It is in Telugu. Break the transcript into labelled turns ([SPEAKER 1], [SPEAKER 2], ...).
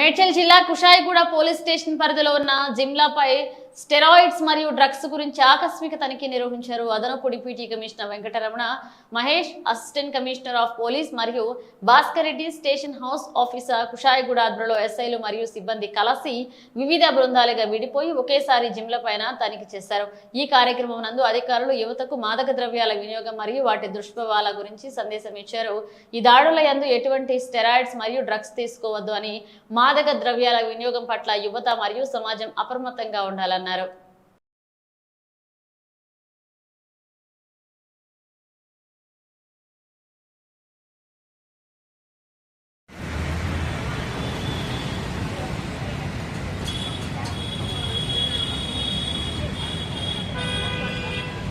[SPEAKER 1] మేడ్చల్ జిల్లా కుషాయిగూడ పోలీస్ స్టేషన్ పరిధిలో ఉన్న జిమ్లాపై స్టెరాయిడ్స్ మరియు డ్రగ్స్ గురించి ఆకస్మిక తనిఖీ నిర్వహించారు. అదనపు deputy commissioner Venkataramana Mahesh assistant commissioner of police మరియు Bhaskar Reddy station house officer Kushaiguda ఆధ్వర్యంలో ఎస్ఐలు మరియు సిబ్బంది కలిసి వివిధ బృందాలుగా విడిపోయి ఒకేసారి జిమ్ల పైన తనిఖీ చేశారు. ఈ కార్యక్రమం నందు అధికారులు యువతకు మాదక ద్రవ్యాల వినియోగం మరియు వాటి దుష్ప్రభావాల గురించి సందేశం ఇచ్చారు. ఈ దాడుల యందు ఎటువంటి స్టెరాయిడ్స్ మరియు డ్రగ్స్ తీసుకోవద్దు అని మాదక ద్రవ్యాల వినియోగం పట్ల యువత మరియు సమాజం అప్రమత్తంగా అన్నారు.